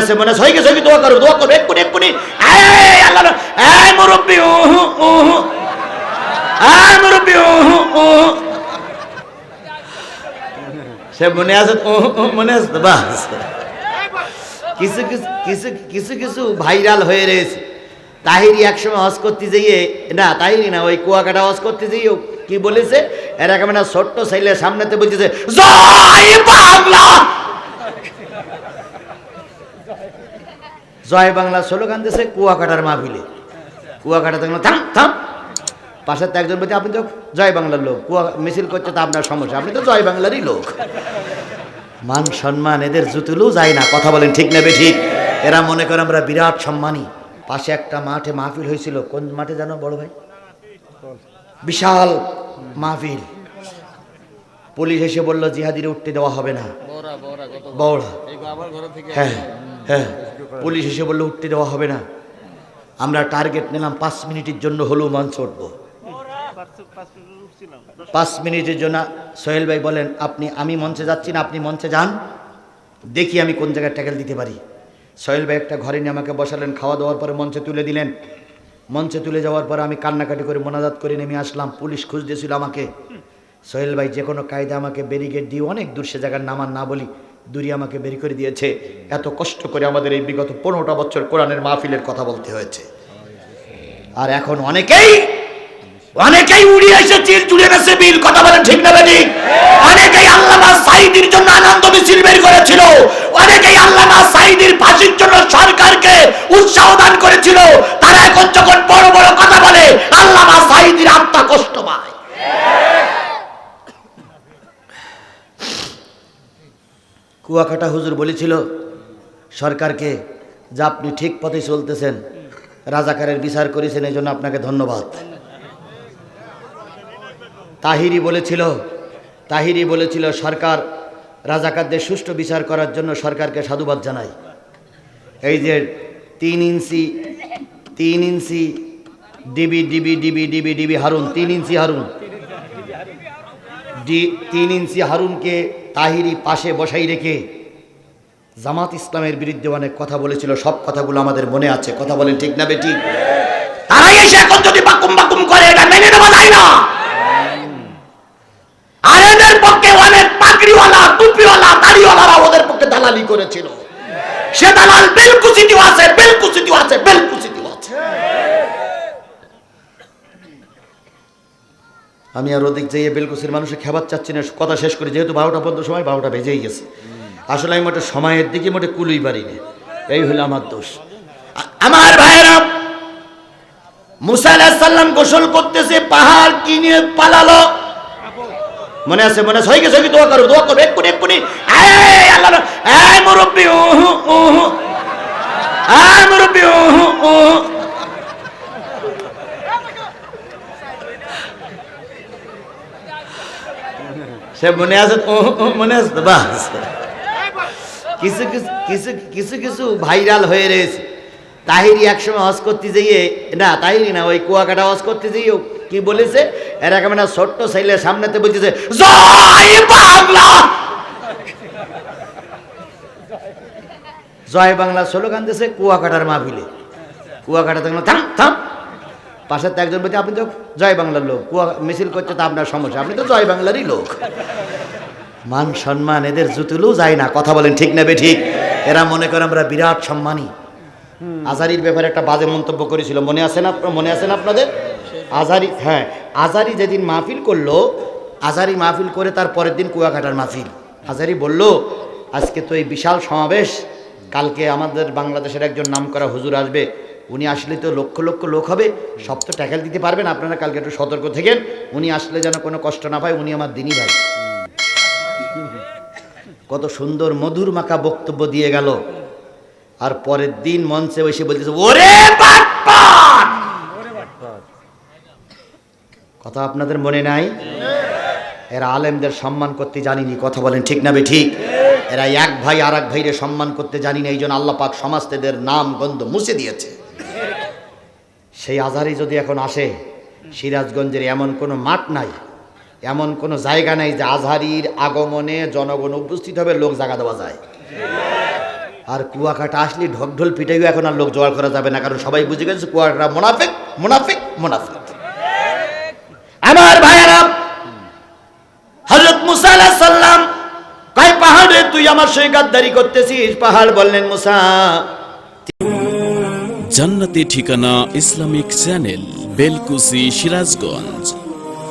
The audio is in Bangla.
আছে মনে সই গেছে দোয়া করো দোয়া করো মুরব্বি এই মুরব্বি সে মনে আছে মনে আছে বাস। কিছু কিছু কিছু কিছু কিছু ভাইরাল হয়ে রয়েছে। তাহিরি একসময় হজ করতে যেয়ে, না, তাহিরি না, ওই কুয়াকাটা হজ করতে যেয়ে কি বলেছে? এরকম একটা ছোট্ট ছেলে সামনেতে বলতেছে, জয় বাংলা! জয় বাংলা স্লোগান দিয়েছে কুয়াকাটার মাহফিলে। কুয়াকাটা দেখল থাম থাম। পাশের তো একজন বলছে আপনি তো জয় বাংলার লোক কুয়া মিছিল করছে তো আপনার সমস্যা আপনি তো জয় বাংলারই লোক। মান সম্মান এদের জুতুলেও যায় না কথা বলেন ঠিক নেবে ঠিক। এরা মনে করে আমরা বিরাট সম্মানী। পাশে একটা মাঠে মাহফিল হয়েছিল কোন মাঠে জানো বড় ভাই? বিশাল মাহফিল। পুলিশ এসে বলল জিহাদিরে উঠতে দেওয়া হবে না। বড়া হ্যাঁ হ্যাঁ। পুলিশ এসে বলল, উঠতে দেওয়া হবে না। আমরা টার্গেট নিলাম, পাঁচ মিনিটের জন্য হলেও মঞ্চ উঠবো পাঁচ মিনিটের জন্য সোহেল ভাই বলেন, আপনি, আমি মঞ্চে যাচ্ছি না, আপনি মঞ্চে যান। দেখি আমি কোন জায়গায় ট্যাকেল দিতে পারি। সোহেল ভাই একটা ঘরে নিয়ে আমাকে বসালেন, খাওয়া দাওয়ার পরে মঞ্চে তুলে দিলেন। মঞ্চে তুলে যাওয়ার পরে আমি কান্নাকাটি করে মোনাজাত করে নেমে আসলাম, পুলিশ খুঁজতেছিল আমাকে। সোহেল ভাই যে কোনো কায়দা আমাকে ব্যারিকেড দিয়ে অনেক দূর সে জায়গার নামান না বলি দূরে আমাকে বের করে দিয়েছে। এত কষ্ট করে আমাদের এই বিগত পনেরোটা বছর কোরআনের মাহফিলের কথা বলতে হয়েছে। আর এখন অনেকেই অনেকেই উড়িয়ে এসে চিল চুড়ে গেছে বিল, কথা বলে ঠিক না ঠিক অনেকেই আল্লামা সাইদির জন্য আনন্দ মিছিল বের করেছিল। অনেকেই আল্লামা সাইদির ফাঁসির জন্য সরকারকে উৎসাহ দান করেছিল তারা এখন যখন বড় বড় কথা বলে আল্লামা সাইদির আত্মা কষ্ট পায় কুয়াকাটা হুজুর বলেছিল, সরকারকে যে আপনি ঠিক পথে চলতেছেন, রাজাকারের বিচার করেছেন এই জন্য আপনাকে ধন্যবাদ। তাহিরি বলেছিল তাহিরি বলেছিল, সরকার রাজাকারদের সুষ্ঠু বিচার করার জন্য সরকারকে সাধুবাদ জানাই। এই যে তিন ইঞ্চি তিন ইঞ্চি, DB DB DB DB DB Harun, তিন ইঞ্চি হারুন। ডি, তিন ইঞ্চি হারুনকে তাহিরি পাশে বসাই রেখে জামাত ইসলামের বিরুদ্ধে অনেক কথা বলেছিল, সব কথাগুলো আমাদের মনে আছে। কথা বলেন ঠিক না বেটি? তারাই এসে এখন যদি বাকুম বাকুম করে, এটা মেনে নেওয়া যায় না। পক্ষে অনেক টুপিওয়ালা, দাড়িওয়ালারা ওদের পক্ষে দালালি করেছিল। সে দালাল বেলকুচিটিও আছে বেলকুচিটিও আছে বেলকুচিটিও আছে। আমি আর ওদিক যেয়ে বেলকুচির মানুষের খেবার চাচ্ছি না, কথা শেষ করি যেহেতু বারোটা পর্যন্ত সময়, বারোটা বেজেই গেছে। আসলে আমি মোটে সময়ের দিকে মোটে কুলুই পারিনি এই হলো আমার দোষ। আমার ভাইয়েরা গোসল করতেছে, পাহাড় কিনে পালালো। মনে আছে মনে আছে? হয়ে গেছে দোয়া করো দোয়া করো মুরব্বি মুরব্বি সে মনে আছে মনে আছে? বাস। কিছু কিছু কিছু কিছু ভাইরাল হয়ে রয়েছে। তাহিরি একসময় হজ করতে যেয়ে, না, তাহিরি না, ওই কুয়াকাটা হজ করতে যেয়ে কি বলেছে? এরকম একটা ছোট্ট ছেলে সামনেতে বলতেছে, জয় বাংলা! জয় বাংলা স্লোগান দিয়েছে কুয়াকাটার মাহফিলে। কুয়াকাটা দেখল থাম থাম। পাশের তো একজন বলছে, আপনি তো জয় বাংলার লোক, কুয়া, মিছিল করছে তো আপনার সমস্যা, আপনি তো জয় বাংলারই লোক। মান সম্মান এদের জুতুলেও যায় না। কথা বলেন ঠিক নেবে ঠিক? এরা মনে করে আমরা বিরাট সম্মানী। আজারির ব্যাপারে একটা বাজে মন্তব্য করেছিল। মনে আছে না মনে আছেন আপনাদের? আজারি হ্যাঁ আজারি যেদিন মাহফিল করল, আজারি মাহফিল করে তার পরের দিন কুয়াকাটার মাহফিল। আজারি বলল, আজকে তো এই বিশাল সমাবেশ। কালকে আমাদের বাংলাদেশের একজন নাম করা হুজুর আসবে। উনি আসলে তো লক্ষ লক্ষ লোক হবে। সব তো ট্যাকেল দিতে পারবেন। আপনারা কালকে একটু সতর্ক থেকেন। উনি আসলে যেন কোনো কষ্ট না পায়, উনি আমার দিনই ভাই। কত সুন্দর মধুর মাখা বক্তব্য দিয়ে গেল। আর পরের দিন মঞ্চে বসে বলতেছে, ওরে কথা আপনাদের মনে নাই? এরা আলেমদের সম্মান করতে জানিনি, কথা বলেন ঠিক না ঠিক? এরা এক ভাই আর এক ভাইরে সম্মান করতে জানি না এই জন্য আল্লাহ পাক সমাজতেদের নাম গন্ধ মুছে দিয়েছে। সেই আজারি যদি এখন আসে, সিরাজগঞ্জের এমন কোনো মাঠ নাই এমন কোনো জায়গা নাই যে আজহারির আগমনে জনগণ উপস্থিত হবে, লোক জাগা দেওয়া যায়। আর কুয়াকাটা আসলে ঢক ঢোল পিটাইও এখন আর লোক জোগাড় করা যাবে না, কারণ সবাই বুঝে গেছে কুয়াকাটা মোনাফেক মোনাফেক মোনাফেক। আমার ভাইয়েরা হজরত মুসা সাল্লাম কয় পাহাড়ে, তুই আমার সঙ্গে গাদ্দারি করতেছিস? পাহাড় বললেন, মুসা। জান্নাতি ঠিকানা ইসলামিক চ্যানেল বেলকুসি সিরাজগঞ্জ।